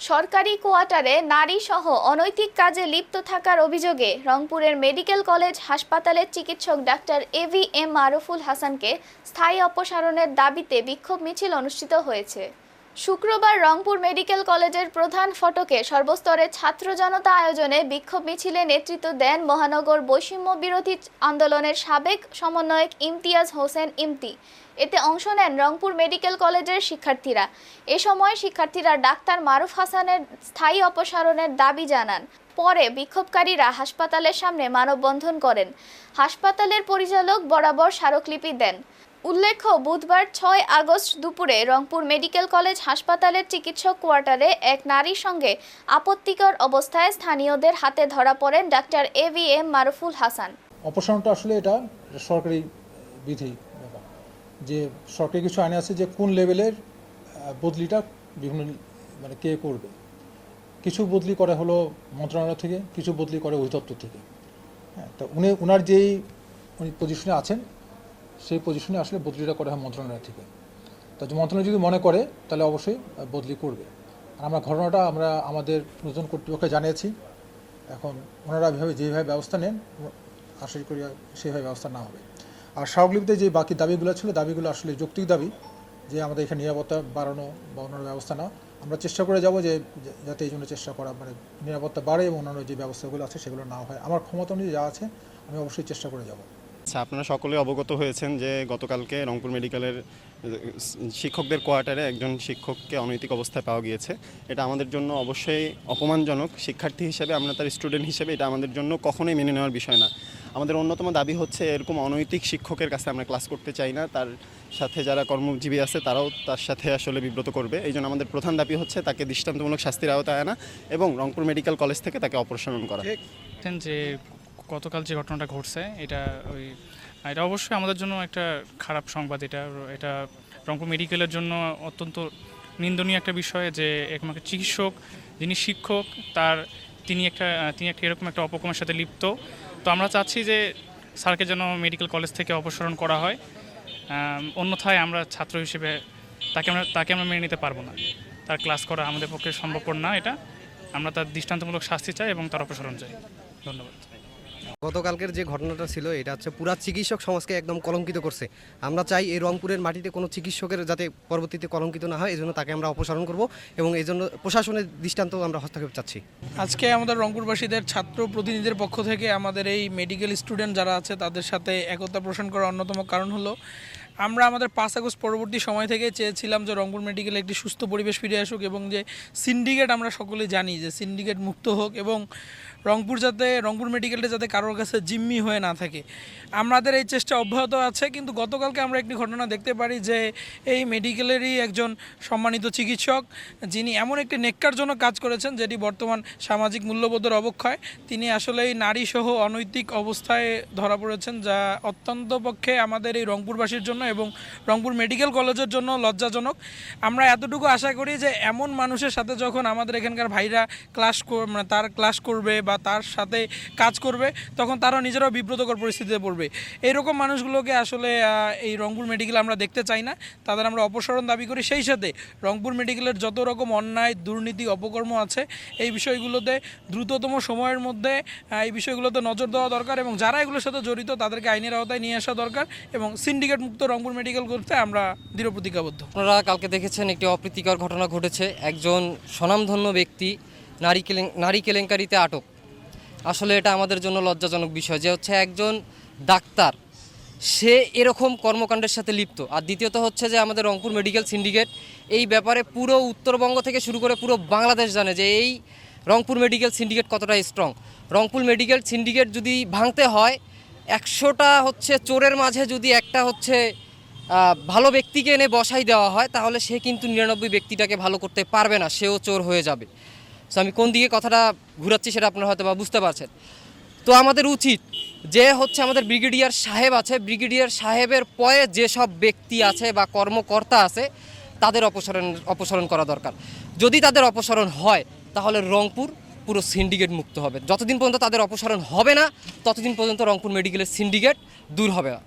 সরকারি কোয়ার্টারে নারী সহ অনৈতিক কাজে লিপ্ত থাকার অভিযোগে রংপুরের মেডিকেল কলেজ হাসপাতালের চিকিৎসক doctor A V M Maruful হাসানকে স্থায়ী অপসারণের দাবিতে বিক্ষোভ মিছিল অনুষ্ঠিত হয়েছে। শুক্রবার রংপুর মেডিকেল কলেজের প্রধান ফটকে সর্বস্তরের ছাত্র জনতা আয়োজনে বিক্ষোভ মিছিলে নেতৃত্ব দেন মহানগর বৈষম্য বিরোধী আন্দোলনের সাবেক সমন্বয়ক ইমতিয়াজ হোসেন ইমতি। এতে অংশ নেন রংপুর মেডিকেল কলেজের শিক্ষার্থীরা। এ সময় শিক্ষার্থীরা ডাক্তার মারুফ হাসানের স্থায়ী অপসারণের দাবি জানান। পরে বিক্ষোভকারীরা হাসপাতালের সামনে মানববন্ধন করেন। হাসপাতালের পরিচালক বরাবর স্মারকলিপি দেন। উল্লেখ্য, বুধবার ছয় আগস্ট দুপুরে রংপুর মেডিকেল কলেজ হাসপাতালের চিকিৎসক কোয়ার্টারে এক নারীর সঙ্গে আপত্তিকর অবস্থায় স্থানীয়দের হাতে ধরা পড়েন doctor A V M Maruful Hasan. অপসারণটা আসলে এটা সরকারি বিধি। যে সরকারি কিছু আইন আছে যে কোন লেভেলের বদলিটা বিভিন্ন মানে কে করবে। কিছু বদলি করে হলো মন্ত্রণালয় থেকে, কিছু বদলি করে অধিদপ্তর থেকে। হ্যাঁ তো উনি ওনার যেই, উনি পজিশনে আছেন, সেই পজিশনে আসলে বদলিটা করা হয় মন্ত্রণালয় থেকে। তো মন্ত্রণালয় যদি মনে করে, তাহলে অবশ্যই বদলি করবে। আর আমরা ঘটনাটা আমরা আমাদের নতুন কর্তৃপক্ষকে জানিয়েছি। এখন ওনারা যেভাবে ব্যবস্থা নেন আশা করি সেভাবে ব্যবস্থা না হবে। আর স্মারকলিপিতে যে বাকি দাবিগুলো ছিল, দাবিগুলো আসলে যৌক্তিক দাবি যে আমাদের এখানে নিরাপত্তা বাড়ানো বা অন্যান্য ব্যবস্থা না আমরা চেষ্টা করে যাব যে যাতে এই জন্য চেষ্টা করা মানে নিরাপত্তা বাড়ে এবং অন্যান্য যে ব্যবস্থাগুলো আছে সেগুলো না হয়। আমার ক্ষমতা অনুযায়ী যা আছে, আমি অবশ্যই চেষ্টা করে যাব। আচ্ছা আপনারা সকলে অবগত হয়েছেন যে গতকালকে রংপুর মেডিকেলের শিক্ষকদের কোয়ার্টারে একজন শিক্ষককে অনৈতিক অবস্থায় পাওয়া গিয়েছে। এটা আমাদের জন্য অবশ্যই অপমানজনক। শিক্ষার্থী হিসেবে, আমরা তার স্টুডেন্ট হিসেবে এটা আমাদের জন্য কখনোই মেনে নেওয়ার বিষয় না। আমাদের অন্যতম দাবি হচ্ছে এরকম অনৈতিক শিক্ষকের কাছে আমরা ক্লাস করতে চাই না। তার সাথে যারা কর্মজীবী আছে তারাও তার সাথে আসলে বিব্রত করবে। এই জন্য আমাদের প্রধান দাবি হচ্ছে তাকে দৃষ্টান্তমূলক শাস্তির আওতায় আনা এবং রংপুর মেডিকেল কলেজ থেকে তাকে অপসারণ করা। যে গতকাল যে ঘটনাটা ঘটছে এটা ওই এটা অবশ্যই আমাদের জন্য একটা খারাপ সংবাদ। এটা এটা রংপুর মেডিকেলের জন্য অত্যন্ত নিন্দনীয় একটা বিষয় যে এরকম একটা চিকিৎসক যিনি শিক্ষক তার তিনি একটা তিনি একটা এরকম একটা অপকর্মের সাথে লিপ্ত। তো আমরা চাচ্ছি যে স্যারকে যেন মেডিকেল কলেজ থেকে অপসারণ করা হয় অন্যথায় আমরা ছাত্র হিসেবে তাকে আমরা তাকে আমরা মেনে নিতে পারব না। তার ক্লাস করা আমাদের পক্ষে সম্ভবপর না এটা। আমরা তার দৃষ্টান্তমূলক শাস্তি চাই এবং তার অপসারণ চাই। ধন্যবাদ। গতকালকের যে ঘটনাটা ছিল, এটা হচ্ছে পুরা চিকিৎসক সমাজকে একদম কলঙ্কিত করছে। আমরা চাই এই রংপুরের মাটিতে কোনো চিকিৎসকের যাতে পরবর্তীতে কলঙ্কিত না হয়, এজন্য জন্য তাকে আমরা অপসারণ করব এবং এই জন্য প্রশাসনের দৃষ্টান্ত আমরা হস্তক্ষেপ চাচ্ছি। আজকে আমাদের রংপুরবাসীদের ছাত্র প্রতিনিধিদের পক্ষ থেকে আমাদের এই মেডিকেল স্টুডেন্ট যারা আছে, তাদের সাথে একতা পোষণ করার অন্যতম কারণ হলো আমরা আমাদের পাঁচ আগস্ট পরবর্তী সময় থেকে চেয়েছিলাম যে রংপুর মেডিকেলে একটি সুস্থ পরিবেশ ফিরে আসুক এবং যে সিন্ডিকেট আমরা সকলে জানি, যে সিন্ডিকেট মুক্ত হোক এবং রংপুর যাতে, রংপুর মেডিকেলটা যাতে কারোর কাছে জিম্মি হয়ে না থাকে। আমাদের এই চেষ্টা অব্যাহত আছে, কিন্তু গতকালকে আমরা একটি ঘটনা দেখতে পারি যে এই মেডিকেলেরই একজন সম্মানিত চিকিৎসক, যিনি এমন একটি নেককারজনক কাজ করেছেন যেটি বর্তমান সামাজিক মূল্যবোধের অবক্ষয়। তিনি আসলেই নারী সহ অনৈতিক অবস্থায় ধরা পড়েছেন, যা অত্যন্ত পক্ষে আমাদের এই রংপুরবাসীর জন্য এবং রংপুর মেডিকেল কলেজের জন্য লজ্জাজনক। আমরা এতটুকু আশা করি যে এমন মানুষের সাথে যখন আমাদের এখানকার ভাইরা ক্লাস মানে তার ক্লাস করবে বা তার সাথে কাজ করবে, তখন তারাও নিজেরাও বিব্রতকর পরিস্থিতিতে পড়বে। এইরকম মানুষগুলোকে আসলে এই রংপুর মেডিকেল আমরা দেখতে চাই না। তাদের আমরা অপসারণ দাবি করি। সেই সাথে রংপুর মেডিকেলের যত রকম অন্যায়, দুর্নীতি, অপকর্ম আছে, এই বিষয়গুলোতে দ্রুততম সময়ের মধ্যে এই বিষয়গুলোতে নজর দেওয়া দরকার এবং যারা এগুলোর সাথে জড়িত তাদেরকে আইনের আওতায় নিয়ে আসা দরকার এবং সিন্ডিকেট মুক্ত রংপুর মেডিকেল করতে আমরা দৃঢ় প্রতিজ্ঞাবদ্ধ। আপনারা কালকে দেখেছেন একটি অপ্রীতিকর ঘটনা ঘটেছে। একজন স্বনামধন্য ব্যক্তি নারী কেলেং, নারী কেলেঙ্কারিতে আটক। আসলে এটা আমাদের জন্য লজ্জাজনক বিষয় যে হচ্ছে একজন ডাক্তার, সে এরকম কর্মকাণ্ডের সাথে লিপ্ত। আর দ্বিতীয়ত হচ্ছে যে আমাদের রংপুর মেডিকেল সিন্ডিকেট এই ব্যাপারে পুরো উত্তরবঙ্গ থেকে শুরু করে পুরো বাংলাদেশ জানে যে এই রংপুর মেডিকেল সিন্ডিকেট কতটা স্ট্রং রংপুর মেডিকেল সিন্ডিকেট যদি ভাঙতে হয়, একশোটা হচ্ছে চোরের মাঝে যদি একটা হচ্ছে ভালো ব্যক্তিকে এনে বসাই দেওয়া হয়, তাহলে সে কিন্তু নিরানব্বই ব্যক্তিটাকে ভালো করতে পারবে না, সেও চোর হয়ে যাবে। সো আমি কোন দিকে কথাটা ঘুরাচ্ছি সেটা আপনারা হয়তো বা বুঝতে পারছেন। তো আমাদের উচিত যে হচ্ছে আমাদের ব্রিগেডিয়ার সাহেব আছে, ব্রিগেডিয়ার সাহেবের পরে যেসব ব্যক্তি আছে বা কর্মকর্তা আছে, তাদের অপসারণ অপসারণ করা দরকার। যদি তাদের অপসারণ হয়, তাহলে রংপুর পুরো সিন্ডিকেট মুক্ত হবে। যতদিন পর্যন্ত তাদের অপসারণ হবে না, ততদিন পর্যন্ত রংপুর মেডিকেলের সিন্ডিকেট দূর হবে না।